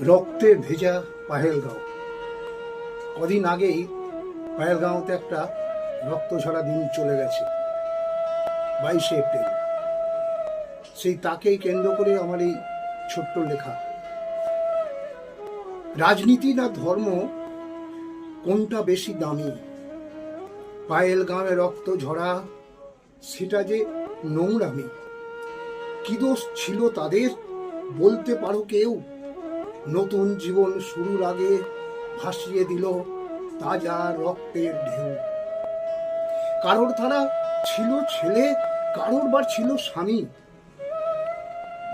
রক্তে ভেজা পাহেলগাঁও। কদিন আগেই পাহেলগাঁওতে একটা রক্ত ঝরা দিন চলে গেছে, বাইশে এপ্রিল। সেই তাকেই কেন্দ্র করে আমার এই ছোট্ট লেখা। রাজনীতি না ধর্ম, কোনটা বেশি দামি? পায়েলগাঁওয়ে রক্ত ঝরা, সেটা যে নোংরামি। কি দোষ ছিল তাদের, বলতে পারো কেউ? নতুন জীবন শুরুর আগে ভাসিয়ে দিল তাজা রক্তের ঢেউ। কারোর তারা ছিল ছেলে, কারোর বার ছিল স্বামী।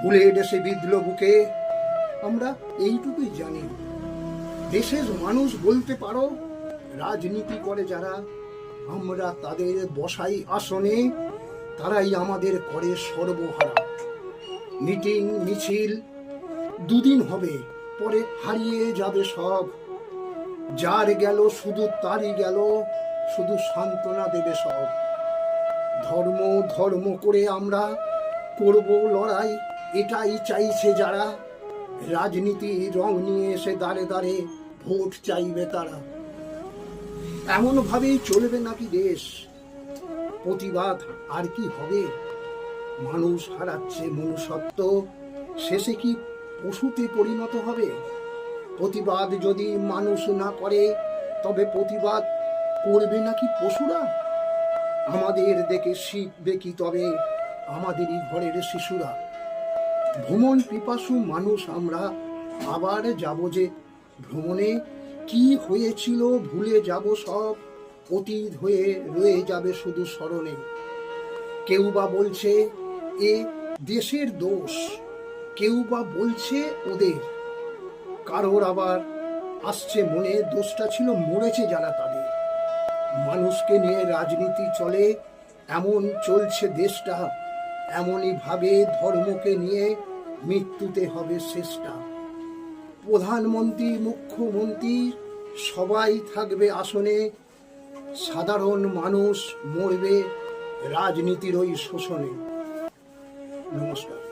বুলেট এসে বিঁধল বুকে, আমরা এইটুকুই জানি। দেশের মানুষ বলতে পারো, রাজনীতি করে যারা, আমরা তাদের বসাই আসনে, তারাই আমাদের করে সর্বহারা। মিটিং, মিছিল, দুদিন হবে। পরে হারিয়ে যাবে সব। যার গেল, শুধু তারই গেল, শুধু সান্ত্বনা দেবে সব। ধর্ম ধর্ম করে আমরা করব লড়াই, এটাই চাইছে যারা। রাজনীতি রং নিয়ে এসে দাঁড়ে দাঁড়ে ভোট চাইবে তারা। এমন ভাবেই চলবে নাকি দেশ? প্রতিবাদ আর কি হবে? মানুষ হারাচ্ছে মনুষ্যত্ব। শেষে কি পশুতে পরিণত হবে। প্রতিবাদ যদি মানুষ না করে, তবে প্রতিবাদ করবে নাকি পশুরা? আমাদের দেখে শিখবে কি তবে? আমাদেরই ঘরের শিশুরা। ভ্রমণ পিপাসু মানুষ আমরা। আবার যাব যে ভ্রমণে কি হয়েছিল ভুলে যাব সব। অতীত হয়ে রয়ে যাবে শুধু স্মরণে। কেউ বা বলছে, এ দেশের দোষ। কেউ বা বলছে ওদের। কারোর আবার আসছে মনে দোষটা ছিল, মরেছে যারা তাদের। মানুষকে নিয়ে রাজনীতি চলে, এমন চলছে দেশটা। এমনই ভাবে ধর্মকে নিয়ে মৃত্যুতে হবে শেষটা। প্রধানমন্ত্রী, মুখ্যমন্ত্রী সবাই থাকবে আসনে। সাধারণ মানুষ মরবে রাজনীতির ওই শোষণে। নমস্কার।